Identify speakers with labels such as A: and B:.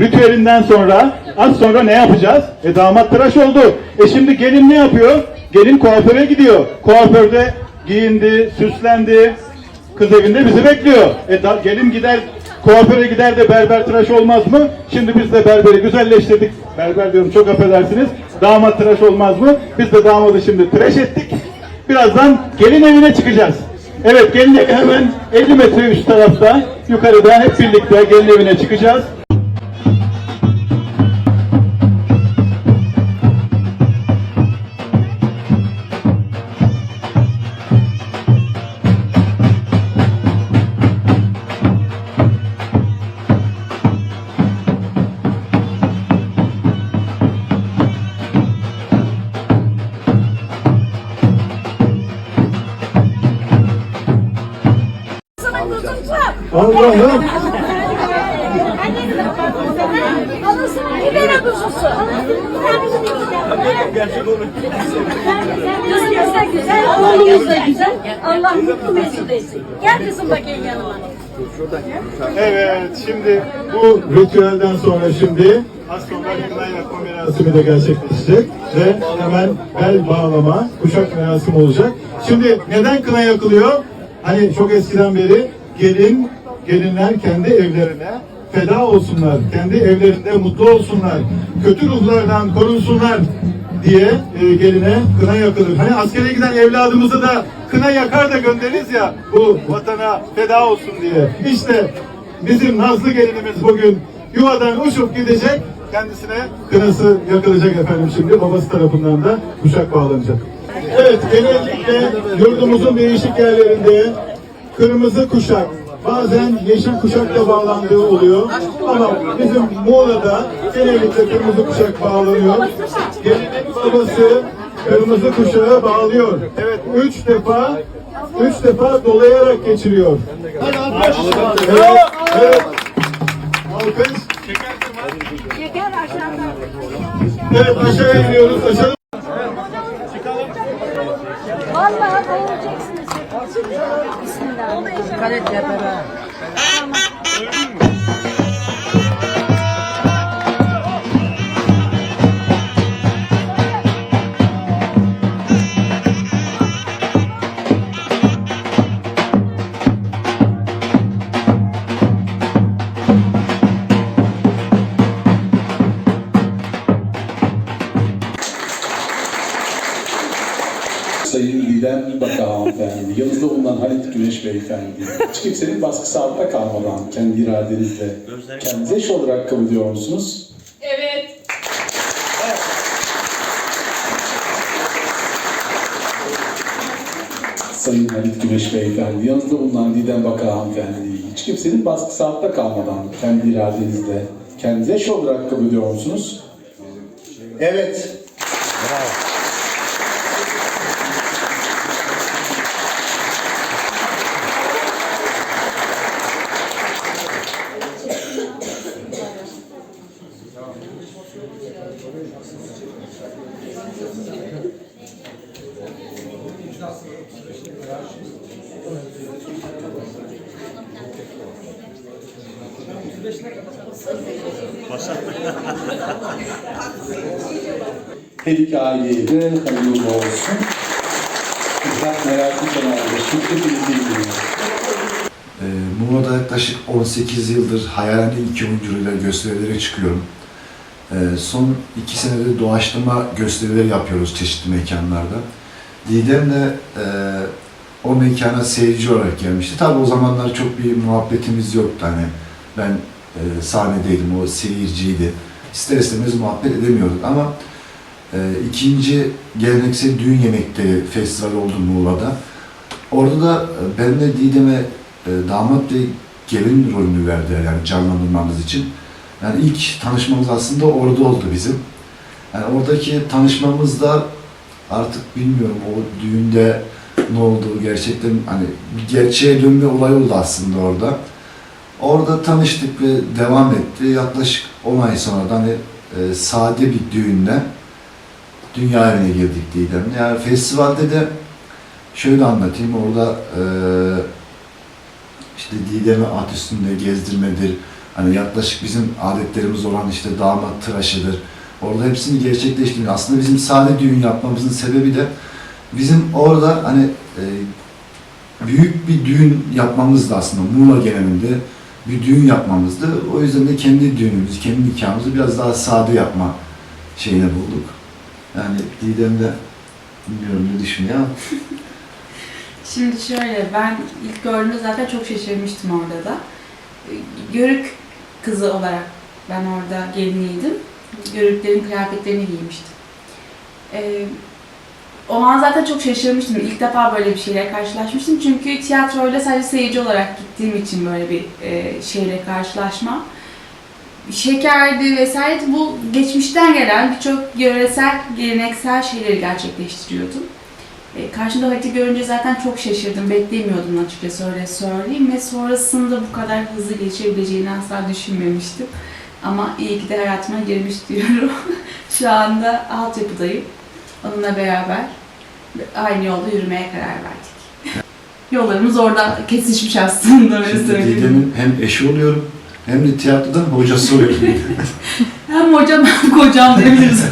A: ritüelinden sonra az sonra ne yapacağız? E damat tıraş oldu. E şimdi gelin ne yapıyor? Gelin kuaföre gidiyor. Kuaförde giyindi, süslendi. Kız evinde bizi bekliyor. E da, gelin gider kuaföre gider de berber tıraş olmaz mı? Şimdi biz de berberi güzelleştirdik. Berber diyorum çok affedersiniz. Damat tıraş olmaz mı? Biz de damadı şimdi tıraş ettik. Birazdan gelin evine çıkacağız. Evet gelin hemen 50 metre üst tarafta yukarıda hep birlikte gelin evine çıkacağız. Allah'ım.
B: Kızımız da güzel, oğlumuz da güzel. Allah mutlu mesut etsin. Gel kızım bakayım yanıma.
A: Evet, şimdi bu ritüelden sonra şimdi az sonra yakma merasimi de gerçekleşecek ve hemen bel bağlama, kuşak merasimi olacak. Şimdi neden kına yakılıyor? Hani çok eskiden beri gelin, gelinler kendi evlerine feda olsunlar, kendi evlerinde mutlu olsunlar, kötü ruhlardan korunsunlar diye e, geline kına yakılır. Hani askere giden evladımızı da kına yakar da göndeririz ya bu vatana feda olsun diye. İşte bizim nazlı gelinimiz bugün yuvadan uçup gidecek. Kendisine kınası yakılacak efendim şimdi. Babası tarafından da kuşak bağlanacak. Evet genellikle yurdumuzun değişik yerlerinde kırmızı kuşak, bazen yeşil kuşak da bağlandığı oluyor. Ama bizim Muğla'da genellikle kırmızı kuşak bağlanıyor. Gelinin babası kırmızı kuşağı bağlıyor. Evet, üç defa, üç defa dolayarak geçiriyor. Evet, evet. Alkış.
B: Şeker aşağıdan.
A: Evet, aşağıya iniyoruz. Aşağı.
B: Vallahi boğulacaksınız. Bismillah.
C: Dikkat et tepene.
D: Sayın Didem Baka hanımefendi, yanınızda bulunan Halit Güneş beyefendi, hiç kimsenin baskısı altında kalmadan kendi iradenizle kendinize eş olarak kabul ediyor musunuz?
E: Evet.
D: Sayın Halit Güneş beyefendi, yanınızda bulunan Didem Baka hanımefendi, hiç kimsenin baskısı altında kalmadan kendi iradenizle kendinize eş olarak kabul ediyor musunuz?
F: Evet.
D: Her iki aileye de hayırlı olsun. Güzel meraklı kenarda şirket ilgili.
G: Ee, Muğla'da yaklaşık 18 yıldır hayalini iki oyuncuyla gösterilere çıkıyorum. Ee, son iki senedir doğaçlama gösterileri yapıyoruz çeşitli mekanlarda. Didem de e, o mekana seyirci olarak gelmişti. Tabii o zamanlar çok bir muhabbetimiz yoktu. Hani ben e, sahnedeydim, o seyirciydi. İster istemez muhabbet edemiyorduk ama e, ikinci geleneksel düğün yemekleri festivali oldu Muğla'da. Orada da e, ben de Didem'e e, damat ve gelin rolünü verdiler yani canlandırmamız için. Yani ilk tanışmamız aslında orada oldu bizim. Yani oradaki tanışmamızda artık bilmiyorum o düğünde ne oldu gerçekten hani bir gerçeğe dönme olay oldu aslında orada. Orada tanıştık ve devam etti. Yaklaşık 10 ay sonra da hani e, sade bir düğünle dünya evine girdik Didem'le. Yani festivalde de şöyle anlatayım orada e, işte Didem'i at üstünde gezdirmedir, Hani yaklaşık bizim adetlerimiz olan işte damat tıraşıdır. Orada hepsini gerçekleştirdik. Aslında bizim sade düğün yapmamızın sebebi de bizim orada hani e, büyük bir düğün yapmamızdı aslında Muğla genelinde bir düğün yapmamızdı. O yüzden de kendi düğünümüzü, kendi nikahımızı biraz daha sade yapma şeyine bulduk. Yani Didem de bilmiyorum ne düşünüyor
C: Şimdi şöyle, ben ilk gördüğümde zaten çok şaşırmıştım orada da. Görük kızı olarak ben orada geliniydim. Görüklerin kıyafetlerini giymiştim. Ee, o an zaten çok şaşırmıştım. İlk defa böyle bir şeyle karşılaşmıştım. Çünkü tiyatroyla sadece seyirci olarak gittiğim için böyle bir e, şeyle karşılaşma. Şekerdi vesaire bu geçmişten gelen birçok yöresel, geleneksel şeyleri gerçekleştiriyordum. E, karşımda Halit'i görünce zaten çok şaşırdım. Beklemiyordum açıkçası öyle söyleyeyim. Ve sonrasında bu kadar hızlı geçebileceğini asla düşünmemiştim. Ama iyi ki de hayatıma girmiş diyorum. Şu anda altyapıdayım. Onunla beraber aynı yolda yürümeye karar verdik. Yollarımız orada kesişmiş aslında öyle
G: şimdi
C: söyleyeyim.
G: Didem'in hem eşi oluyorum hem de tiyatrodan hocası oluyorum.
C: Hem hocam hem kocam diyebiliriz.